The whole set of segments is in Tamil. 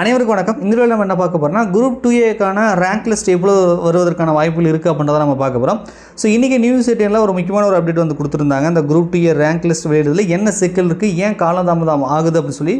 அனைவருக்கும் வணக்கம். இந்த வீடியோவில் நம்ம என்ன பார்க்க போகிறோம்னா குரூப் டூ ஏக்கான ரேங்க் லிஸ்ட் எவ்வளோ வருவதற்கான வாய்ப்புகள் இருக்குது அப்படின்றத நம்ம பார்க்க போகிறோம் ஸோ இன்றைக்கி நியூஸ் எயிட்டீனில் ஒரு முக்கியமான ஒரு அப்டேட் வந்து கொடுத்துருந்தாங்க. இந்த group two A rank list வெளியிடுறதுல என்ன சிக்கல் இருக்குது ஏன் காலதாமதம் ஆகுது அப்படின்னு சொல்லி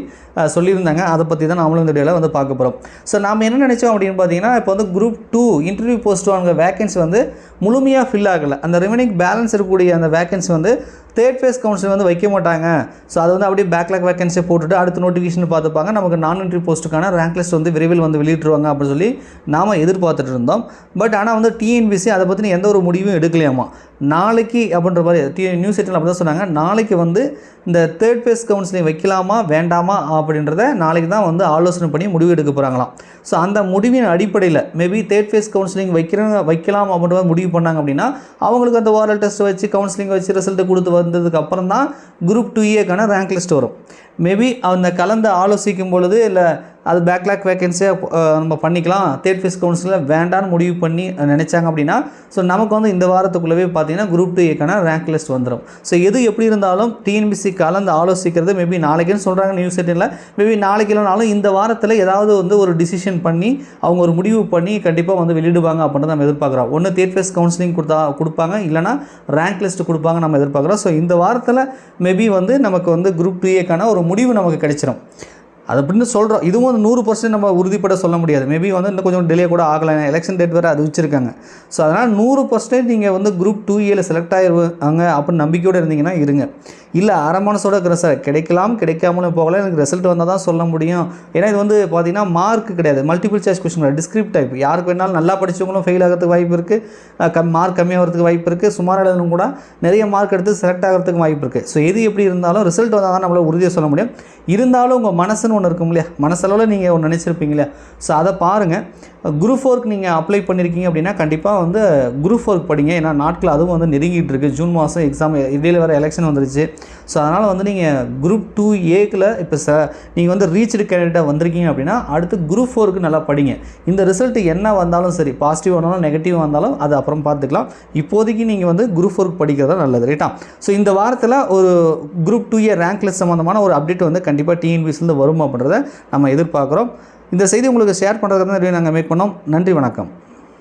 சொல்லியிருந்தாங்க. அதை பற்றி தான் நம்மளும் இந்த வீடியோவில் வந்து பார்க்க போகிறோம் ஸோ நாம் என்ன நினச்சோம் அப்படின்னு பார்த்தீங்கன்னா இப்போ வந்து குரூப் டூ இன்டர்வியூ போஸ்ட் வாங்க வேகன்சி வந்து முழுமையாக ஃபில் ஆகலை. அந்த ரிமைனிங் பேலன்ஸ் இருக்கக்கூடிய அந்த வேகன்சி வந்து தேர்ட் ஃபேஸ் கவுன்சில் வந்து வைக்க மாட்டாங்க. ஸோ அது வந்து அப்படியே பேக்லாக் வேகன்சியை போட்டுட்டு அடுத்த நோட்டிஃபிகேஷன் பார்த்துப்பாங்க. நமக்கு நான் என்ட்ரி போஸ்ட்டுக்கான ரேங்க் லிஸ்ட் வந்து விரைவில் வந்து வெளியிட்டுருவாங்க அப்படின்னு சொல்லி நாம் எதிர்பார்த்துட்டு இருந்தோம் பட் ஆனால் வந்து டிஎன்பிசி அதை பற்றின எந்த ஒரு முடிவும் எடுக்கலையாமா? நாளைக்கு அப்படின்ற மாதிரி டி நியூஸ் செட்டில் அப்படி தான் சொன்னாங்க. நாளைக்கு வந்து இந்த தேர்ட் ஃபேஸ் கவுன்சிலிங் வைக்கலாமா வேண்டாமா அப்படின்றத நாளைக்கு தான் வந்து ஆலோசனை பண்ணி முடிவு எடுக்க போகிறாங்களாம் ஸோ அந்த முடிவின் அடிப்படையில் மேபி தேர்ட் ஃபேஸ் கவுன்சிலிங் வைக்கிறவங்க வைக்கலாம் அப்படின்ற மாதிரி முடிவு பண்ணாங்க அப்படின்னா அவங்களுக்கு அந்த வாரல் டெஸ்ட் வச்சு கவுன்சிலிங் வச்சு ரிசல்ட் கொடுத்து வந்ததுக்கு அப்புறம் தான் குரூப் டூ ஏக்கான ரேங்க் லிஸ்ட் வரும். மேபி அந்த கலந்து ஆலோசிக்கும் பொழுது இல்லை அது பேக்லாக் வேகன்சியாக நம்ம பண்ணிக்கலாம். தேர்ட் ஃபேஸ் கவுன்சிலில் வேண்டான்னு முடிவு பண்ணி நினச்சாங்க அப்படின்னா ஸோ நமக்கு வந்து இந்த வாரத்துக்குள்ளவே பார்த்தீங்கன்னா குரூப் டூ ஏக்கான ரேங்க் லிஸ்ட் வந்துடும் ஸோ எது எப்படி இருந்தாலும் டிஎன்பிசி கலந்து ஆலோசிக்கிறது மேபி நாளைக்குன்னு சொல்கிறாங்க நியூஸ் செட்டில் மேபி நாளைக்கு இல்லைனாலும் இந்த வாரத்தில் ஏதாவது வந்து ஒரு டிசிஷன் பண்ணி அவங்க ஒரு முடிவு பண்ணி கண்டிப்பாக வந்து வெளியிடுவாங்க அப்படின்றத நம்ம எதிர்பார்க்குறோம். ஒன்று தேர்ட் ஃபேஸ் கவுன்சிலிங் கொடுத்தா கொடுப்பாங்க. இல்லைனா ரேங்க் லிஸ்ட் கொடுப்பாங்க நம்ம எதிர்பார்க்குறோம். ஸோ இந்த வாரத்தில் மேபி வந்து நமக்கு வந்து குரூப் டூ ஏக்கான ஒரு முடிவு நமக்கு கிடைச்சிரும். அது அப்படின்னு சொல்கிறோம் இதுவும் வந்து நூறு பர்சன்ட் நம்ம உறுதிப்பட சொல்ல முடியாது. மேபி வந்து இன்னும் கொஞ்சம் டிலே கூட ஆகலாம். எலெக்ஷன் டேட் வேறு அது வச்சுருக்காங்க. ஸோ அதனால் நூறு பர்சன்டேஜ் நீங்கள் வந்து குரூப் டூ ஏல செலக்ட் ஆகிருவாங்க அப்படின்னு நம்பிக்கையோடு இருந்தீங்கன்னா இருங்க. இல்லை அரை மனசோட இருக்கிற சார் கிடைக்கலாம் கிடைக்காமலும் போகலாம். எனக்கு ரிசல்ட் வந்தால் தான் சொல்ல முடியும். ஏன்னா இது வந்து பார்த்தீங்கன்னா மார்க் கிடையாது. மல்டிபிள் சாய்ஸ் கொஸ்டின் கிடையாது. டிஸ்கிரிப்ட் டைப் யாருக்கு வேணாலும் நல்லா படிச்சவங்களும் ஃபெயில் ஆகிறதுக்கு வாய்ப்பு இருக்குது கம் மார்க் கம்மியாகிறதுக்கு வாய்ப்பு இருக்குது சுமார் எழுதணும் கூட நிறைய மார்க் எடுத்து செலக்ட் ஆகிறதுக்கு வாய்ப்பு இருக்குது ஸோ எது எப்படி இருந்தாலும் ரிசல்ட் வந்தால் தான் நம்மளால் உறுதியாக சொல்ல முடியும். இருந்தாலும் உங்கள் மனசுன்னு ஒன்று இருக்கும் இல்லையா? மனசளவில் நீங்கள் ஒன்று நினச்சிருப்பீங்க இல்லையா? ஸோ அதை பாருங்கள் குரூப் ஒர்க் நீங்கள் அப்ளை பண்ணியிருக்கீங்க அப்படின்னா கண்டிப்பாக வந்து குரூப் ஒர்க் படிங்க. ஏன்னா நாட்கள் அதுவும் வந்து நெருங்கிட்டு இருக்குது ஜூன் மாதம் எக்ஸாம் இடையில வேறு எலெக்ஷன் வந்துருச்சு. ஸோ அதனால் வந்து நீங்கள் குரூப் டூ ஏக்கில் இப்போ ச நீங்கள் வந்து ரீச்டு கேண்டிடேட்டாக வந்திருக்கீங்க அப்படின்னா அடுத்து குரூப் ஃபோருக்கு நல்லா படிங்க. இந்த ரிசல்ட் என்ன வந்தாலும் சரி பாசிட்டிவ் வந்தாலும் நெகட்டிவ் வந்தாலும் அது அப்புறம் பார்த்துக்கலாம். இப்போதைக்கு நீங்கள் வந்து குரூப் ஃபோருக்கு படிக்கிறது நல்லது ரைட்டா ஸோ இந்த வாரத்தில் ஒரு group two A rank list சம்மந்தமான ஒரு அப்டேட் வந்து கண்டிப்பாக டிஎன்பிசிலேருந்து வரும் அப்படின்றத நம்ம எதிர்பார்க்குறோம். இந்த செய்தி உங்களுக்கு ஷேர் பண்ணுறதுக்கு தான் நாங்கள் மேக் பண்ணோம். நன்றி வணக்கம்.